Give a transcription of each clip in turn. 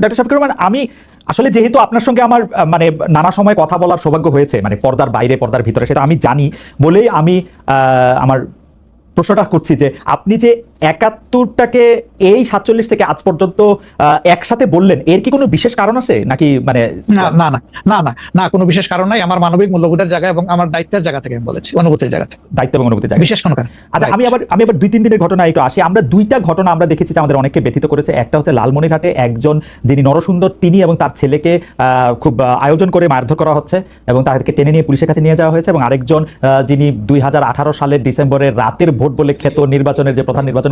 Doctor Shafiqur Rahman, আমি আসলে যেহেতু আপনার সঙ্গে আমার মানে নানা সময় কথা বলার সৌভাগ্য হয়েছে মানে পর্দার বাইরে, পর্দার ভিতরে, সেটা আমি জানি বলেই আমি আমার প্রশ্নটা করছি যে আপনি যে একাত্তরটাকে এই সাতচল্লিশ থেকে আজ পর্যন্ত একসাথে বললেন। এর কি কোনো বিশেষ কারণ আছে? নাকি মানে না না না না না না কোনো বিশেষ কারণ নাই। আমার মানবিক মূল্যবোধের জায়গা এবং আমার দায়িত্বের জায়গা থেকে আমি বলেছি অনুভূতির জায়গা থেকে। দায়িত্ব এবং অনুভূতি জায়গা বিশেষ কোনো কারণ। আচ্ছা আমি আবার আমি আবার দুই তিন দিনের ঘটনা একটু আসি। আমরা দুইটা ঘটনা আমরা দেখেছি যে আমাদের অনেককে ব্যথিত করেছে। একটা হচ্ছে লালমনিরহাটে একজন যিনি নরসুন্দর তিনি এবং তার ছেলেকে আহ, খুব আয়োজন করে মারধর করা হচ্ছে এবং তাদেরকে টেনে নিয়ে পুলিশের কাছে নিয়ে যাওয়া হয়েছে এবং আরেকজন যিনি দুই হাজার আঠারো সালের ডিসেম্বরের রাতের ভোট বলে খ্যাত নির্বাচনের যে প্রধান নির্বাচন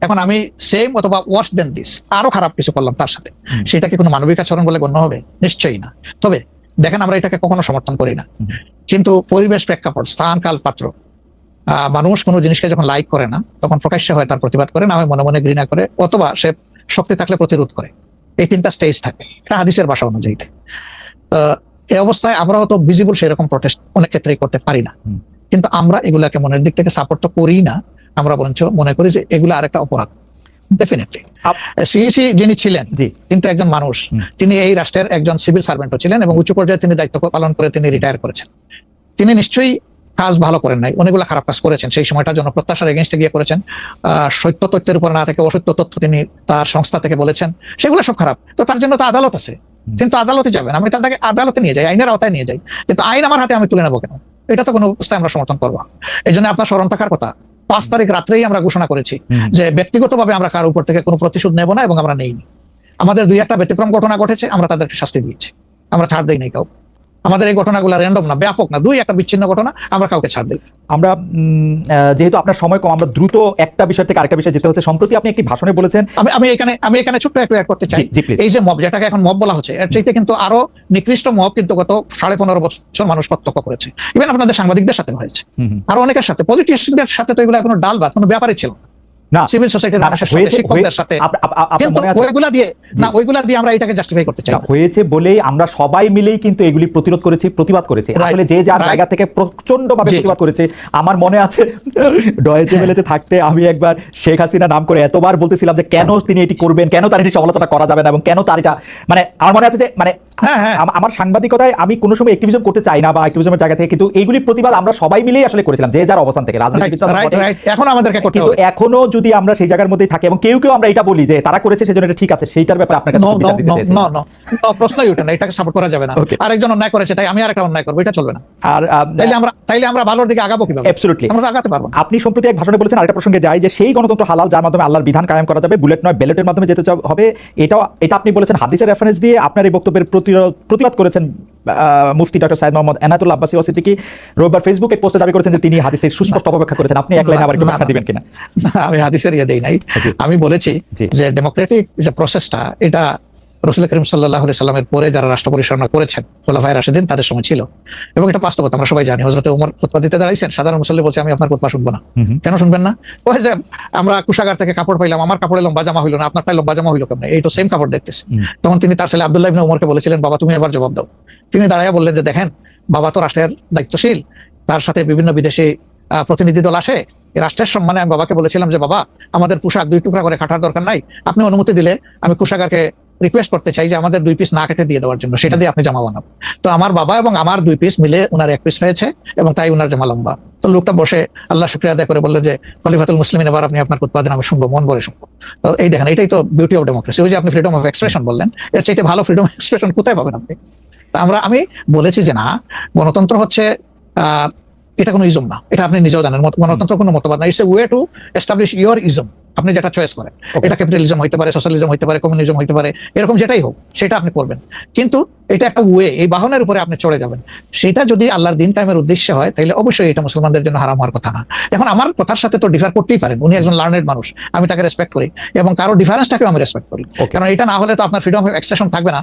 এখন আমি সেম অথবা ওয়ার্স দেন দিস আরও খারাপ কিছু করলাম তার সাথে। হুম। সেটা কি কোনো মানবিক আচরণ বলে গণ্য হবে? নিশ্চয়ই না। তবে দেখেন আমরা এটাকে কখনো সমর্থন করি না। কিন্তু পরিবেশ প্রেক্ষাপট স্থান কাল পাত্র মানুষ কোনো জিনিসকে যখন লাইক করে না তখন প্রকাশ্যে হয় তার প্রতিবাদ করে না হয় মনে মনে ঘৃণা করে অথবা সে শক্তি থাকলে প্রতিরোধ করে। এই তিনটা স্টেজ থাকে এটা হাদিসের ভাষা অনুযায়ী। এই অবস্থায় আমরাও তো ভিজিবল সেরকম প্রটেস্ট অনেক ক্ষেত্রেই করতে পারি না। কিন্তু আমরা এগুলাকে মনের দিক থেকে সাপোর্ট তো করি না। আমরা বরঞ্চ মনে করি যে এগুলো আরেকটা অপরাধ। ডেফিনেটলি সিইসি যিনি ছিলেন কিন্তু একজন মানুষ তিনি এই রাষ্ট্রের একজন সিভিল সার্ভেন্টও ছিলেন এবং উচ্চ পর্যায়ে তিনি দায়িত্ব পালন করে তিনি রিটায়ার করেছেন। তিনি নিশ্চয়ই কাজ ভালো করেন নাই অনেকগুলো খারাপ কাজ করেছেন সেই সময়টার জন্য প্রত্যাশার এগেনস্টে গিয়ে করেছেন সত্য তথ্যের উপর না থেকে অসত্য তথ্য তিনি তার সংস্থা থেকে বলেছেন সেগুলো সব খারাপ। তো তার জন্য তো আদালত আছে। কিন্তু আদালতে যাবেন আমি তাদেরকে আদালতে নিয়ে যাই আইনের আওতায় নিয়ে যাই। কিন্তু আইন আমার হাতে আমি তুলে নেব কেন? এটা তো কোনো অবস্থায় আমরা সমর্থন করব এই জন্য আপনার স্মরণ থাকার কথা পাঁচ তারিখ রাত্রেই আমরা ঘোষণা করেছি যে ব্যক্তিগতভাবে আমরা কারও উপর থেকে কোনো প্রতিশোধ নেব না এবং আমরা নেইনি। আমাদের দুই একটা ব্যতিক্রম ঘটনা ঘটেছে আমরা তাদেরকে শাস্তি দিয়েছি। আমরা ছাড় দেই নাই কাউ আমাদের এই ঘটনাগুলো র্যান্ডম না ব্যাপক না দুই একটা বিচ্ছিন্ন ঘটনা আমরা কাউকে ছাড় দিই আমরা যেহেতু আপনার সময় কম আমরা দ্রুত একটা বিষয় থেকে আরেকটা বিষয়ে যেতে হচ্ছে সম্প্রতি আপনি একটি ভাষণে বলেছেন আমি আমি এখানে আমি এখানে ছোট্ট একটু অ্যাড করতে চাই. এই যে মব যেটাকে এখন মব বলা হচ্ছে এর চাইতে কিন্তু আরও নিকৃষ্ট মব কিন্তু গত সাড়ে পনেরো বছর মানুষ প্রত্যক্ষ করেছে ইভেন আপনাদের সাংবাদিকদের সাথে হয়েছে। আর অনেকের সাথে পলিটিশিয়ানদের সাথে তো এগুলো কোনো ডাল বা কোনো ব্যাপারই ছিল না। না সিভিল সোসাইটির শিক্ষকদের সাথে। কিন্তু ওইগুলা দিয়ে না ওইগুলা দিয়ে আমরা এটাকে জাস্টিফাই করতে চাই। হয়েছে বলেই আমরা সবাই মিলেই কিন্তু এগুলি প্রতিরোধ করেছি প্রতিবাদ করেছি। আসলে যে যার জায়গা থেকে প্রচণ্ড ভাবে প্রতিবাদ করেছে আমার মনে আছে ডয়েচে বেলেতে থাকতে আমি একবার শেখ হাসিনা নাম করে এতবার বলতেছিলাম যে কেন তিনি এটি করবেন কেন তার এটি সমালোচনা করা যাবে না এবং কেন তার এটা মানে আমার মনে আছে যে মানে হ্যাঁ, হ্যাঁ। আমার সাংবাদিকতায় আমি কোনো সময় অ্যাক্টিভিজম করতে চাই না বা অ্যাক্টিভিজমের জায়গা থেকে কিন্তু এইগুলি প্রতিবাদ আমরা সবাই মিলেই আসলে করেছিলাম যে যার অবস্থান থেকে রাজনীতি এখন আমাদেরকে এখনও যদি আমরা সেই জায়গার মধ্যেই থাকি এবং কেউ কেউ আমরা এটা বলি যে তারা করেছে সেজন্য এটা ঠিক আছে সেইটার ব্যাপারে আপনার কাছে নো নো প্রশ্নই উঠে না এটাকে সাপোর্ট করা যাবে না। আরেকজন অন্যায় করেছে তাই আমি আরেকটা অন্যায় করব এটা চলবে না। আর তাইলে আমরা তাইলে আমরা ভালোর দিকে আগাবো কীভাবে? Absolutely. আমরা আগাতে পারব আপনি সম্প্রতি এক ভাষণে বলেছেন আরেকটা প্রসঙ্গে যাই যে সেই গণতন্ত্র হালাল যার মাধ্যমে আল্লাহর বিধান কায়েম করা যাবে বুলেট নয় ব্যালটের মাধ্যমে যেতে হবে। এটাও এটা আপনি বলেছেন হাদিসের রেফারেন্স দিয়ে আপনার এই বক্তব্যের প্রতিবাদ করেছেন মুফতি ডক্টর সাইদ মোহাম্মদ এনাতুল আব্বাসী ও সিদ্দিকী রোববার ফেসবুকে পোস্টে দাবি করেছেন যে তিনি হাদিসের সুস্পষ্ট অপব্যাখ্যা করেছেন। আপনি এক লাইন আবার ব্যাখ্যা দিবেন কিনা? আমি হাদিসের ইয়ে দেই নাই। আমি বলেছি যে ডেমোক্রেটিক যে প্রসেসটা এটা রসুল করিম সাল্লাহ সাল্লামের পরে যারা রাষ্ট্র পরিচালনা করেছেন খোলাফায় রাশেদিন তাদের সময় ছিল। এবং এটা বাস্তবতা আমরা সবাই জানি। হজরত উমর খুতবা দিতে দাঁড়াইছেন সাধারণ মুসল্লি বলছে আমি আপনার খুতবা শুনব না। কেন শুনবেন না? ওই যে আমরা কুষাগার থেকে কাপড় পাইলাম আমার কাপড়ে লম্বা জামা হইল না আপনার পায়ে লম্বা জামা হইল কেমন? এই তো সেম কাপড় দেখতেছি। তখন তিনি তার ছেলে আব্দুল্লাহ ইবনে উমরকে বলেছিলেন বাবা তুমি এবার জবাব দাও। তিনি দাঁড়াইয়া বললেন যে, দেখেন, বাবা তো রাষ্ট্রের দায়িত্বশীল। তার সাথে বিভিন্ন বিদেশি প্রতিনিধি দল আসে। রাষ্ট্রের সম্মানে আমি বাবাকে বলেছিলাম যে, বাবা, আমাদের পোশাক দুই টুকরা করে কাটার দরকার নাই। আপনি অনুমতি দিলে আমি কুষাগারকে রিকোয়েস্ট করতে চাই যে, আমাদের দুই পিস না কেটে দিয়ে দেওয়ার জন্য। সেটা দিয়ে আপনি জামা বানাবো তো আমার বাবা এবং আমার দুই পিস মিলে উনার এক পিস হয়েছে এবং তাই উনার জামা লম্বা। তো লোকটা বসে আল্লাহ শুক্রিয়া আদায় করে বলল যে, খলিফাতুল মুসলিম এবার আপনি আপনার উৎপাদন আমি শুনব, মন ভরে শুনব। তো এই দেখেন, এটাই তো বিউটি অফ ডেমোক্রেসি ওই যে আপনি ফ্রিডম অফ এক্সপ্রেশন বললেন, এর চাইতে ভালো ফ্রিডম অফ এক্সপ্রেশন কোথায় পাবেন আপনি? তা আমরা আমি বলেছি যে না গণতন্ত্র হচ্ছে এটা কোনো ইজম না। এটা আপনি নিজেও জানেন গণতন্ত্র কোনো মতবাদ না। It's a way to establish your ism আপনি যেটা চয়েস করেন। এটা ক্যাপিটালিজম হইতে পারে সোশ্যালিজম হইতে পারে কমিউনিজম হইতে পারে এরকম যেটাই হোক সেটা আপনি করবেন। কিন্তু এটা একটা ওয়ে এই বাহনের উপরে আপনি চড়ে যাবেন। সেটা যদি আল্লাহর দিন টাইমের উদ্দেশ্যে হয় তাহলে অবশ্যই এটা মুসলমানদের জন্য হারাম হওয়ার কথা না। এখন আমার কথার সাথে তো ডিফার করতেই পারেন। উনি একজন লার্নেড মানুষ আমি তাকে রেসপেক্ট করি। এবং কারও ডিফারেন্সটাকেও আমি রেসপেক্ট করি। কারণ এটা না হলে তো আপনার ফ্রিডম অফ এক্সপ্রেশন থাকবে না।